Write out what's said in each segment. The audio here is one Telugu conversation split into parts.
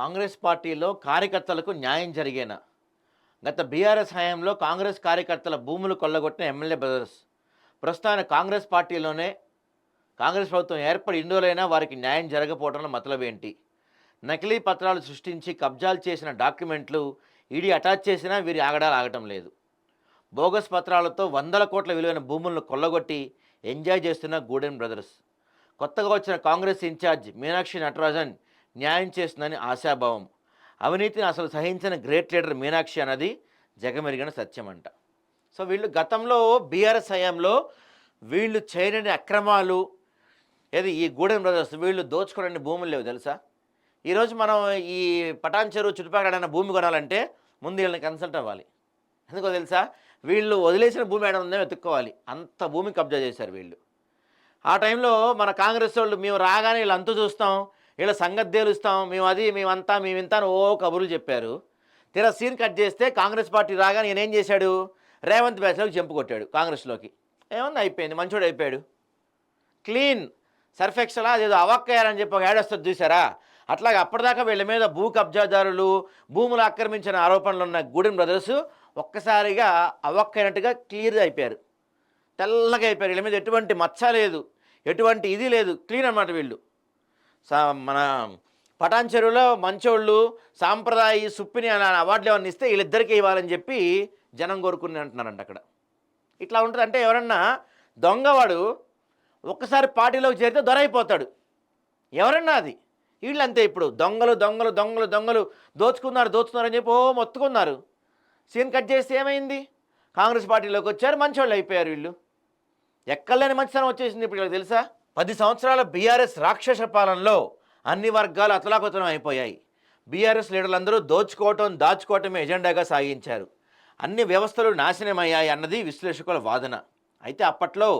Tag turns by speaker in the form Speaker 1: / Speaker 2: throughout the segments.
Speaker 1: కాంగ్రెస్ పార్టీలో కార్యకర్తలకు న్యాయం జరిగేనా? గత బీఆర్ఎస్ హయాంలో కాంగ్రెస్ కార్యకర్తల భూములు కొల్లగొట్టిన ఎమ్మెల్యే బ్రదర్స్. ప్రస్తుతానికి కాంగ్రెస్ పార్టీలోనే కాంగ్రెస్ ప్రభుత్వం ఏర్పడి ఇండోలైనా వారికి న్యాయం జరగకపోవడంలో మతలబ్ ఏంటి నకిలీ పత్రాలు సృష్టించి కబ్జాలు చేసిన డాక్యుమెంట్లు ఈడీ అటాచ్ చేసినా వీరి ఆగడాలు ఆగటం లేదు. బోగస్ పత్రాలతో వందల కోట్ల విలువైన భూములను కొల్లగొట్టి ఎంజాయ్ చేస్తున్న గూడెన్ బ్రదర్స్. కొత్తగా వచ్చిన కాంగ్రెస్ ఇన్ఛార్జ్ మీనాక్షి నటరాజన్ న్యాయం చేస్తుందని ఆశాభావం. అవినీతిని అసలు సహించిన గ్రేట్ లీడర్ మీనాక్షి అన్నది జగమెరిగిన సత్యమంట. సో వీళ్ళు గతంలో బీఆర్ఎస్ హయాంలో వీళ్ళు చేయని అక్రమాలు ఏది ఈ గూడెం బ్రదర్స్ వీళ్ళు దోచుకోవడానికి భూములు లేవు తెలుసా? ఈరోజు మనం ఈ పటాన్ చెరువు చుట్టుపక్కల భూమి కొనాలంటే ముందు వీళ్ళని కన్సల్ట్ అవ్వాలి. ఎందుకో తెలుసా? వీళ్ళు వదిలేసిన భూమి ఏడ ఉందో వెతుక్కోవాలి. అంత భూమి కబ్జా చేశారు వీళ్ళు. ఆ టైంలో మన కాంగ్రెస్ వాళ్ళు మేము రాగానే వీళ్ళు అంతు చూస్తాం. వీళ్ళ సంగతి తేలుస్తాం మేము అది మేమంతా మేమింతా ఓ కబుర్లు చెప్పారు. తీరా సీన్ కట్ చేస్తే కాంగ్రెస్ పార్టీ రాగానే నేనేం చేశాడు? రేవంత్ బ్యాచ్లోకి జంపు కొట్టాడు కాంగ్రెస్లోకి. ఏమన్నా అయిపోయింది మంచోడు అయిపోయాడు. క్లీన్ సర్ఫెక్సలా అదేదో అవక్కయ్యారని చెప్పి ఒక యాడ్ చూసారా? అట్లాగే అప్పటిదాకా వీళ్ళ మీద భూ కబ్జాదారులు భూములు ఆక్రమించిన ఆరోపణలు ఉన్న గుడిన్ బ్రదర్స్ ఒక్కసారిగా అవక్కైనట్టుగా క్లియర్ అయిపోయారు. తెల్లగా అయిపోయారు. వీళ్ళ మీద ఎటువంటి మచ్చ లేదు ఎటువంటి ఇది లేదు. క్లీన్ అన్నమాట వీళ్ళు. మన పటాన్ చెరువులో మంచోళ్ళు సాంప్రదాయ సుప్పిని అనే అవార్డులు ఏమన్నా ఇస్తే వీళ్ళిద్దరికీ ఇవ్వాలని చెప్పి జనం కోరుకుని అంటున్నారంట అక్కడ. ఇట్లా ఉంటుంది అంటే ఎవరన్నా దొంగవాడు ఒక్కసారి పార్టీలోకి చేరితే దొరైపోతాడు. ఎవరన్నా అది. వీళ్ళంతే ఇప్పుడు. దొంగలు దొంగలు దొంగలు దొంగలు దోచుకున్నారు దోచుకున్నారు అని చెప్పి ఓ మొత్తుకున్నారు. సీన్ కట్ చేస్తే ఏమైంది? కాంగ్రెస్ పార్టీలోకి వచ్చారు మంచోళ్ళు అయిపోయారు వీళ్ళు. ఎక్కడలేని మంచితనం వచ్చేసింది ఇప్పుడు వీళ్ళకి తెలుసా? పది సంవత్సరాల బీఆర్ఎస్ రాక్షస పాలనలో అన్ని వర్గాలు అతలాకుతలం అయిపోయాయి. బీఆర్ఎస్ లీడర్లందరూ దోచుకోవటం దాచుకోవటమే ఎజెండాగా సాగించారు. అన్ని వ్యవస్థలు నాశనమయ్యాయి అన్నది విశ్లేషకుల వాదన. అయితే అప్పట్లో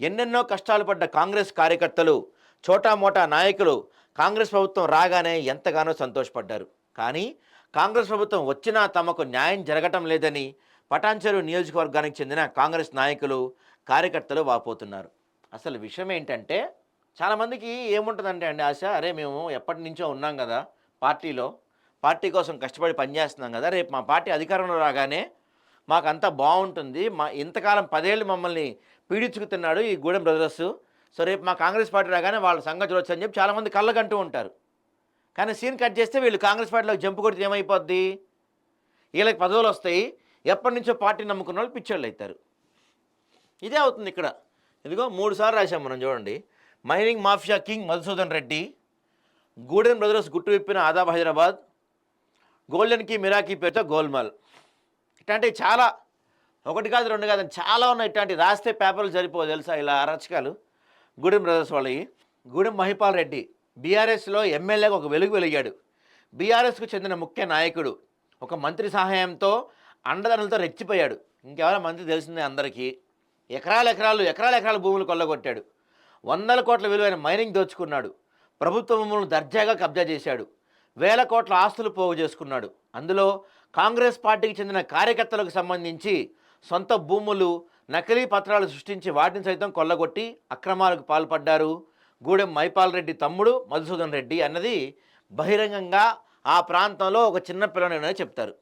Speaker 1: ఎన్నెన్నో కష్టాలు పడ్డ కాంగ్రెస్ కార్యకర్తలు చోటామోటా నాయకులు కాంగ్రెస్ ప్రభుత్వం రాగానే ఎంతగానో సంతోషపడ్డారు. కానీ కాంగ్రెస్ ప్రభుత్వం వచ్చినా తమకు న్యాయం జరగటం లేదని పటాన్చెరు నియోజకవర్గానికి చెందిన కాంగ్రెస్ నాయకులు కార్యకర్తలు వాపోతున్నారు. అసలు విషయం ఏంటంటే చాలామందికి ఏముంటుందంటే అండి ఆశ అరే మేము ఎప్పటి నుంచో ఉన్నాం కదా పార్టీలో పార్టీ కోసం కష్టపడి పనిచేస్తున్నాం కదా రేపు మా పార్టీ అధికారంలో రాగానే మాకంతా బాగుంటుంది మా ఇంతకాలం పదేళ్ళు మమ్మల్ని పీడించుకుతున్నాడు ఈ గూడెం బ్రదర్స్ సో రేపు మా కాంగ్రెస్ పార్టీ రాగానే వాళ్ళ సంగతి చూడొచ్చు అని చెప్పి చాలామంది కళ్ళకంటూ ఉంటారు. కానీ సీన్ కట్ చేస్తే వీళ్ళు కాంగ్రెస్ పార్టీలోకి జంపు కొడితే ఏమైపోద్ది? వీళ్ళకి పదవులు వస్తాయి ఎప్పటి నుంచో పార్టీ నమ్ముకున్న వాళ్ళు పిచ్చోళ్ళు అవుతారు. ఇదే అవుతుంది ఇక్కడ. ఇదిగో మూడు సార్లు రాశాం మనం చూడండి. Mining mafia king Madhusudan Reddy గూడెన్ brothers గుట్టు విప్పిన ఆదాబ్ హైదరాబాద్ గోల్డెన్ కీ మిరాకీ పేరుతో గోల్మాల్. ఇట్లాంటివి చాలా ఒకటి కాదు రెండు కాదు చాలా ఉన్నాయి. ఇట్లాంటి రాస్తే పేపర్లు సరిపోవు తెలుసా? ఇలా అరచకాలు. గూడెం బ్రదర్స్ వాళ్ళవి. గూడెం మహిపాల్ రెడ్డి బీఆర్ఎస్లో ఎమ్మెల్యేగా ఒక వెలుగు వెలిగాడు. బీఆర్ఎస్కు చెందిన ముఖ్య నాయకుడు. ఒక మంత్రి సహాయంతో అండదండలతో రెచ్చిపోయాడు. ఇంకెవరో మంత్రి తెలిసిందే అందరికీ. ఎకరాల ఎకరాలు ఎకరాల ఎకరాల భూములు కొల్లగొట్టాడు. వందల కోట్ల విలువైన మైనింగ్ దోచుకున్నాడు. ప్రభుత్వ భూములను దర్జాగా కబ్జా చేశాడు. వేల కోట్ల ఆస్తులు పోగు చేసుకున్నాడు. అందులో కాంగ్రెస్ పార్టీకి చెందిన కార్యకర్తలకు సంబంధించి సొంత భూములు నకిలీ పత్రాలు సృష్టించి వాటిని సైతం కొల్లగొట్టి అక్రమాలకు పాల్పడ్డారు గూడెం మైపాల్ రెడ్డి తమ్ముడు మధుసూదన్ రెడ్డి అన్నది బహిరంగంగా ఆ ప్రాంతంలో ఒక చిన్న పిల్లనని చెప్తారు.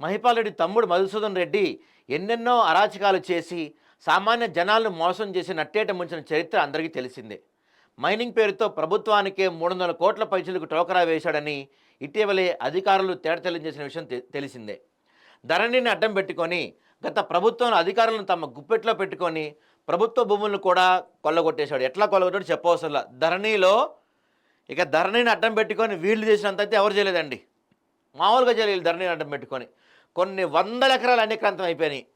Speaker 1: మహిపాల్ రెడ్డి తమ్ముడు మధుసూదన్ రెడ్డి ఎన్నెన్నో అరాచకాలు చేసి సామాన్య జనాలను మోసం చేసి నట్టేట ముంచిన చరిత్ర అందరికీ తెలిసిందే. మైనింగ్ పేరుతో ప్రభుత్వానికే మూడు వందల కోట్ల పైసలకు టోకరా వేశాడని ఇటీవలే అధికారులు తేటతెల్లం చేసిన విషయం తె- తెలిసిందే. ధరణిని అడ్డం పెట్టుకొని గత ప్రభుత్వం అధికారులను తమ గుప్పెట్లో పెట్టుకొని ప్రభుత్వ భూములను కూడా కొల్లగొట్టేశాడు. ఎట్లా కొల్లగొట్టాడు చెప్పవసరం ధరణిలో ఇక ధరణిని అడ్డం పెట్టుకొని వీళ్ళు చేసినంత అయితే ఎవరు చేయలేదండి. మామూలుగా చేయలేదు ధరణిని అడ్డం పెట్టుకొని. కొన్ని వందల ఎకరాలు అన్యక్రాంతం అయిపోయినాయి.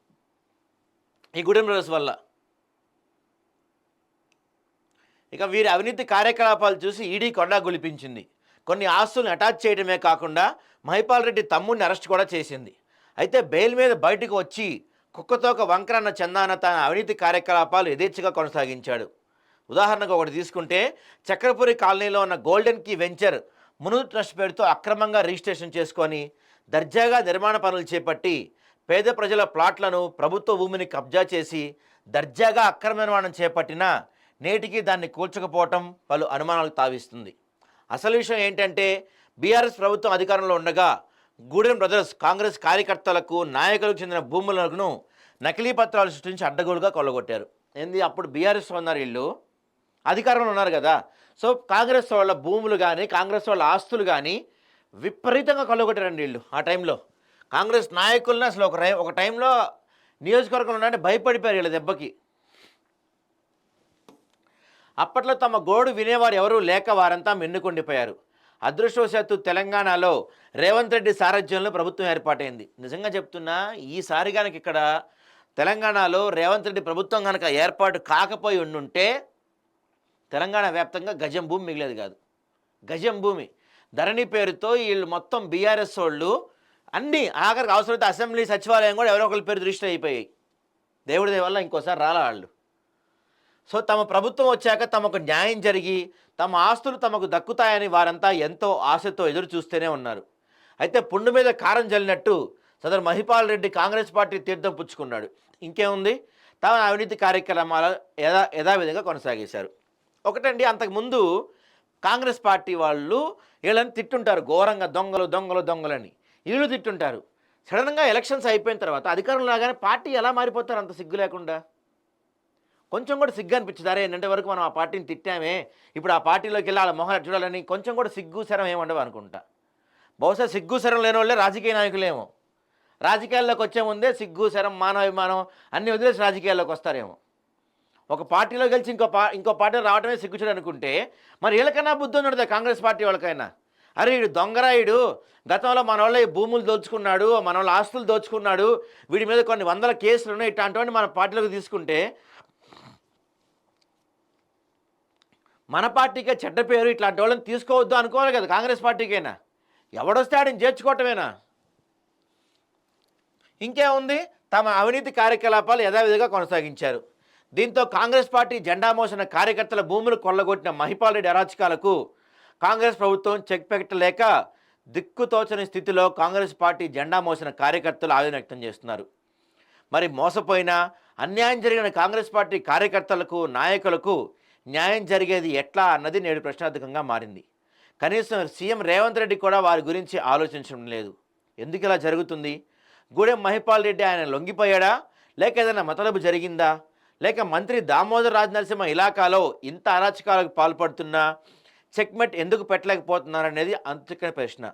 Speaker 1: ఈ గుడెం బ్రదర్స్ వల్ల. ఇక వీరి అవినీతి కార్యకలాపాలు చూసి ఈడీ కొండా గులిపించింది. కొన్ని ఆస్తులను అటాచ్ చేయడమే కాకుండా మహిపాల్ రెడ్డి తమ్ముడిని అరెస్ట్ కూడా చేసింది. అయితే బెయిల్ మీద బయటకు వచ్చి కుక్కతోక వంకరన్న చందాన తన అవినీతి కార్యకలాపాలు యథేచ్ఛగా కొనసాగించాడు. ఉదాహరణకు ఒకటి తీసుకుంటే చక్రపురి కాలనీలో ఉన్న గోల్డెన్ కీ వెంచర్ మునుగు ట్రస్ట్ పేరుతో అక్రమంగా రిజిస్ట్రేషన్ చేసుకొని దర్జాగా నిర్మాణ పనులు చేపట్టి పేద ప్రజల ప్లాట్లను ప్రభుత్వ భూమిని కబ్జా చేసి దర్జాగా అక్రమ నిర్మాణం చేపట్టినా నేటికి దాన్ని కూల్చకపోవటం పలు అనుమానాలకు తావిస్తుంది. అసలు విషయం ఏంటంటే బీఆర్ఎస్ ప్రభుత్వం అధికారంలో ఉండగా గూడెం బ్రదర్స్ కాంగ్రెస్ కార్యకర్తలకు నాయకులకు చెందిన భూములను నకిలీ పత్రాలు సృష్టించి అడ్డగోలుగా కొల్లగొట్టారు. ఏంది? అప్పుడు బీఆర్ఎస్ ఉన్నారు వీళ్ళు. అధికారంలో ఉన్నారు కదా. సో కాంగ్రెస్ వాళ్ళ భూములు కానీ కాంగ్రెస్ వాళ్ళ ఆస్తులు కానీ విపరీతంగా కొల్లగొట్టారండి వీళ్ళు ఆ టైంలో. కాంగ్రెస్ నాయకులను అసలు ఒక ఒక టైంలో నియోజకవర్గంలో ఉండే భయపడిపోయారు వీళ్ళ దెబ్బకి. అప్పట్లో తమ గోడు వినేవారు ఎవరూ లేక వారంతా మిన్నుకుండిపోయారు. అదృష్టవశాత్తు తెలంగాణలో రేవంత్ రెడ్డి సారథ్యంలో ప్రభుత్వం ఏర్పాటైంది. నిజంగా చెప్తున్నా ఈసారి కనుక ఇక్కడ తెలంగాణలో రేవంత్ రెడ్డి ప్రభుత్వం కనుక ఏర్పాటు కాకపోయి ఉండుంటే తెలంగాణ వ్యాప్తంగా గజం భూమి మిగిలేదు కాదు. గజం భూమి. ధరణి పేరుతో వీళ్ళు మొత్తం బీఆర్ఎస్ వాళ్ళు అన్నీ ఆఖరికి అవసరమైతే అసెంబ్లీ సచివాలయం కూడా ఎవరో ఒకరి పేరు దృష్టి అయిపోయాయి. దేవుడి దయ వల్ల ఇంకోసారి రాలా వాళ్ళు. సో తమ ప్రభుత్వం వచ్చాక తమకు న్యాయం జరిగి తమ ఆస్తులు తమకు దక్కుతాయని వారంతా ఎంతో ఆశతో ఎదురు చూస్తూనే ఉన్నారు. అయితే పుండు మీద కారం జల్లినట్టు సదరు మహిపాల్ రెడ్డి కాంగ్రెస్ పార్టీ తీర్థం పుచ్చుకున్నాడు. ఇంకేముంది? తమ అవినీతి కార్యక్రమాల యథా యథావిధంగా కొనసాగేశారు. ఒకటండి అంతకుముందు కాంగ్రెస్ పార్టీ వాళ్ళు వీళ్ళని తిట్టుంటారు ఘోరంగా దొంగలు దొంగలు దొంగలని. ఇల్లు తిట్టుంటారు. సడన్గా ఎలక్షన్స్ అయిపోయిన తర్వాత అధికారం లాగానే పార్టీ ఎలా మారిపోతారు అంత సిగ్గు లేకుండా? కొంచెం కూడా సిగ్గు అనిపించదు. అరే నిన్నటి వరకు మనం ఆ పార్టీని తిట్టామే ఇప్పుడు ఆ పార్టీలోకి వెళ్ళి వాళ్ళ మొహం చూడాలని కొంచెం కూడా సిగ్గు శరం ఏముండవు అనుకుంటా. బహుశా సిగ్గు శరం లేని వాళ్ళే రాజకీయ నాయకులేమో. రాజకీయాల్లోకి వచ్చే ముందే సిగ్గు శరం మానవాభిమానం అన్నీ వదిలేసి రాజకీయాల్లోకి వస్తారేమో. ఒక పార్టీలో గెలిచి ఇంకో పా ఇంకో పార్టీలో రావడమే సిగ్గుచడు అనుకుంటే మరి వీళ్ళకన్నా బుద్ధి ఉండదు కాంగ్రెస్ పార్టీ వాళ్ళకైనా? అరే వీడు దొంగరాయుడు. గతంలో మన వాళ్ళ ఈ భూములు దోచుకున్నాడు మన వాళ్ళ ఆస్తులు దోచుకున్నాడు. వీడి మీద కొన్ని వందల కేసులు ఉన్నాయి. ఇట్లాంటివన్నీ మన పార్టీలోకి తీసుకుంటే మన పార్టీకే చెడ్డ పేరు ఇట్లాంటి వాళ్ళని తీసుకోవద్దు అనుకోవాలి కదా కాంగ్రెస్ పార్టీకైనా. ఎవడొస్తే ఆడిని చేర్చుకోవటమేనా? ఇంకేముంది? తమ అవినీతి కార్యకలాపాలు యథావిధిగా కొనసాగించారు. దీంతో కాంగ్రెస్ పార్టీ జెండా మోసిన కార్యకర్తల భూములు కొల్లగొట్టిన మహిపాల్ రెడ్డి అరాచకాలకు కాంగ్రెస్ ప్రభుత్వం చెక్ పెట్టలేక దిక్కుతోచని స్థితిలో కాంగ్రెస్ పార్టీ జెండా మోసిన కార్యకర్తలు ఆవేదన వ్యక్తం చేస్తున్నారు. మరి మోసపోయిన అన్యాయం జరిగిన కాంగ్రెస్ పార్టీ కార్యకర్తలకు నాయకులకు న్యాయం జరిగేది ఎట్లా అన్నది నేడు ప్రశ్నార్థకంగా మారింది. కనీసం సీఎం రేవంత్ రెడ్డి కూడా వారి గురించి ఆలోచించడం లేదు. ఎందుకు ఇలా జరుగుతుంది? గూడెం మహిపాల్ రెడ్డి ఆయన లొంగిపోయాడా? లేక ఏదైనా మతలబు జరిగిందా? లేక మంత్రి దామోదర్ రాజ్ నరసింహ ఇలాకాలో ఇంత అరాచకాలకు పాల్పడుతున్నా? చెక్మెట్ ఎందుకు పెట్టలేకపోతున్నారనేది అంతకని ప్రశ్న.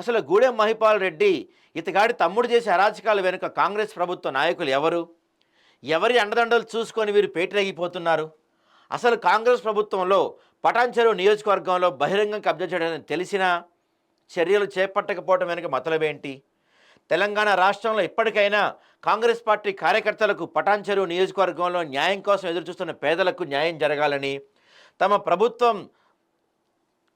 Speaker 1: అసలు గూడెం మహిపాల్ రెడ్డి ఇతగాడి తమ్ముడు చేసే అరాచకాల వెనుక కాంగ్రెస్ ప్రభుత్వ నాయకులు ఎవరు? ఎవరి అండదండలు చూసుకొని వీరు పేటరేగిపోతున్నారు? అసలు కాంగ్రెస్ ప్రభుత్వంలో పటాన్చెరువు నియోజకవర్గంలో బహిరంగం కబ్జా చేయడానికి తెలిసినా చర్యలు చేపట్టకపోవడం వెనుక మతలవేంటి తెలంగాణ రాష్ట్రంలో ఇప్పటికైనా కాంగ్రెస్ పార్టీ కార్యకర్తలకు పటాన్చెరువు నియోజకవర్గంలో న్యాయం కోసం ఎదురుచూస్తున్న పేదలకు న్యాయం జరగాలని తమ ప్రభుత్వం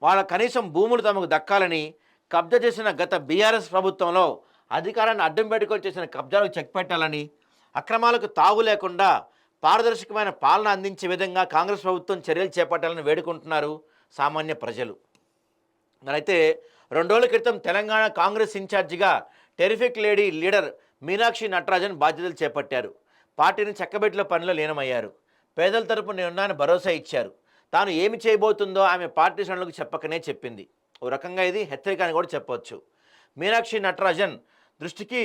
Speaker 1: వాళ్ళ కనీసం భూములు తమకు దక్కాలని కబ్జా చేసిన గత బీఆర్ఎస్ ప్రభుత్వంలో అధికారాన్ని అడ్డం పెట్టుకొని చేసిన కబ్జాలకు చెక్ పెట్టాలని అక్రమాలకు తావు లేకుండా పారదర్శకమైన పాలన అందించే విధంగా కాంగ్రెస్ ప్రభుత్వం చర్యలు చేపట్టాలని వేడుకుంటున్నారు సామాన్య ప్రజలు. అయితే రెండు రోజుల క్రితం తెలంగాణ కాంగ్రెస్ ఇన్ఛార్జిగా terrific lady leader Meenakshi Natarajan బాధ్యతలు చేపట్టారు. పార్టీని చక్కబెట్టిన పనిలో లీనమయ్యారు. పేదల తరపు నేనున్నాను భరోసా ఇచ్చారు. తాను ఏమి చేయబోతుందో ఆమె పార్టీషన్లకు చెప్పకనే చెప్పింది. ఓ రకంగా ఇది హెచ్చరిక అని కూడా చెప్పవచ్చు మీనాక్షి నటరాజన్ దృష్టికి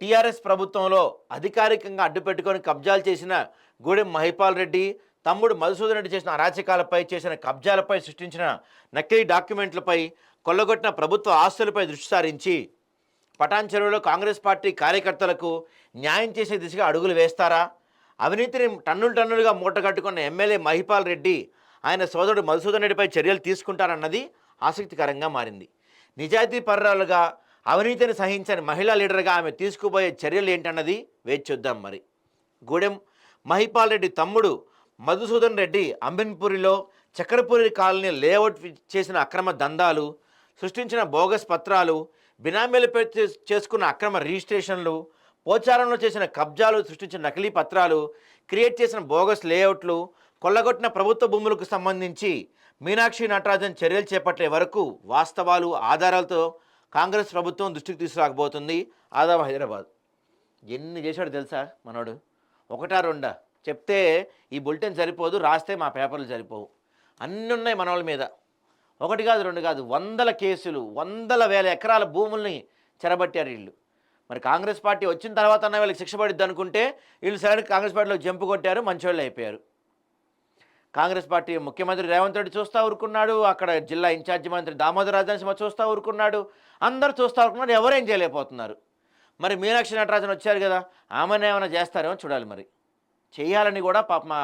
Speaker 1: టీఆర్ఎస్ ప్రభుత్వంలో అధికారికంగా అడ్డుపెట్టుకొని కబ్జాలు చేసిన గూడెం మహిపాల్ రెడ్డి తమ్ముడు మధుసూదన్ రెడ్డి చేసిన అరాచకాలపై చేసిన కబ్జాలపై సృష్టించిన నకిలీ డాక్యుమెంట్లపై కొల్లగొట్టిన ప్రభుత్వ ఆస్తులపై దృష్టి సారించి పటాన్ చెరువులో కాంగ్రెస్ పార్టీ కార్యకర్తలకు న్యాయం చేసే దిశగా అడుగులు వేస్తారా? అవినీతిని టన్నులు టన్నులుగా మూటగట్టుకున్న ఎమ్మెల్యే మహిపాల్ రెడ్డి ఆయన సోదరుడు మధుసూదన్ రెడ్డిపై చర్యలు తీసుకుంటారన్నది ఆసక్తికరంగా మారింది. నిజాయితీ పర్రాలుగా అవినీతిని సహించని మహిళా లీడర్గా ఆమె తీసుకుపోయే చర్యలు ఏంటన్నది వేచి చూద్దాం మరి. గూడెం మహిపాల్ రెడ్డి తమ్ముడు మధుసూదన్ రెడ్డి అంబిన్పూరిలో చక్రపూరి కాలనీ లేఅవుట్ చేసిన అక్రమ దందాలు సృష్టించిన బోగస్ పత్రాలు బినామీలపై చేసుకున్న అక్రమ రిజిస్ట్రేషన్లు పోచారంలో చేసిన కబ్జాలు సృష్టించిన నకిలీ పత్రాలు క్రియేట్ చేసిన బోగస్ లేఅవుట్లు కొల్లగొట్టిన ప్రభుత్వ భూములకు సంబంధించి మీనాక్షి నటరాజన్ చర్యలు చేపట్టే వరకు వాస్తవాలు ఆధారాలతో కాంగ్రెస్ ప్రభుత్వం దృష్టికి తీసుకురాకపోతుంది. ఆదాబ్ హైదరాబాద్. ఎన్ని చేశాడు తెలుసా మనోడు? ఒకటా రెండా? చెప్తే ఈ బులెటిన్ సరిపోదు రాస్తే మా పేపర్లు సరిపోవు. అన్నీ ఉన్నాయి మన వాళ్ళ మీద. ఒకటి కాదు రెండు కాదు వందల కేసులు వందల వేల ఎకరాల భూముల్ని చెరబట్టారు వీళ్ళు. మరి కాంగ్రెస్ పార్టీ వచ్చిన తర్వాత అన్న వీళ్ళకి శిక్ష పడిద్ది అనుకుంటే వీళ్ళు సరైన కాంగ్రెస్ పార్టీలో జంపు కొట్టారు మంచోళ్ళు అయిపోయారు. కాంగ్రెస్ పార్టీ ముఖ్యమంత్రి రేవంత్ రెడ్డి చూస్తూ ఊరుకున్నాడు అక్కడ జిల్లా ఇన్ఛార్జి మంత్రి దామోదర్ రాజనసింహ చూస్తూ ఊరుకున్నాడు అందరూ చూస్తూ ఊరుకున్నారు ఎవరేం చేయలేకపోతున్నారు. మరి మీనాక్షి నటరాజన్ వచ్చారు కదా ఆమెను ఏమైనా చేస్తారేమో చూడాలి మరి. చేయాలని కూడా పాప మా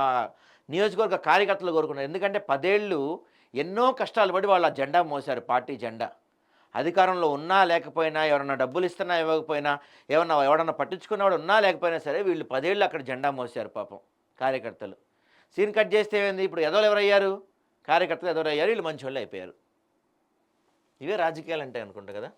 Speaker 1: నియోజకవర్గ కార్యకర్తలు కోరుకున్నారు. ఎందుకంటే పదేళ్ళు ఎన్నో కష్టాలు పడి వాళ్ళ జెండా మోశారు పార్టీ జెండా. అధికారంలో ఉన్నా లేకపోయినా ఎవరన్నా డబ్బులు ఇస్తున్నా ఇవ్వకపోయినా ఏమన్నా ఎవడన్నా పట్టించుకున్నవాడు ఉన్నా లేకపోయినా సరే వీళ్ళు పదేళ్ళు అక్కడ జెండా మోసారు పాపం కార్యకర్తలు. సీన్ కట్ చేస్తే ఏంది ఇప్పుడు ఎదవలు ఎవరయ్యారు? కార్యకర్తలు ఎదవరయ్యారు వీళ్ళు మంచి వాళ్ళు అయిపోయారు. ఇవే రాజకీయాలు అంటే అనుకుంటా కదా?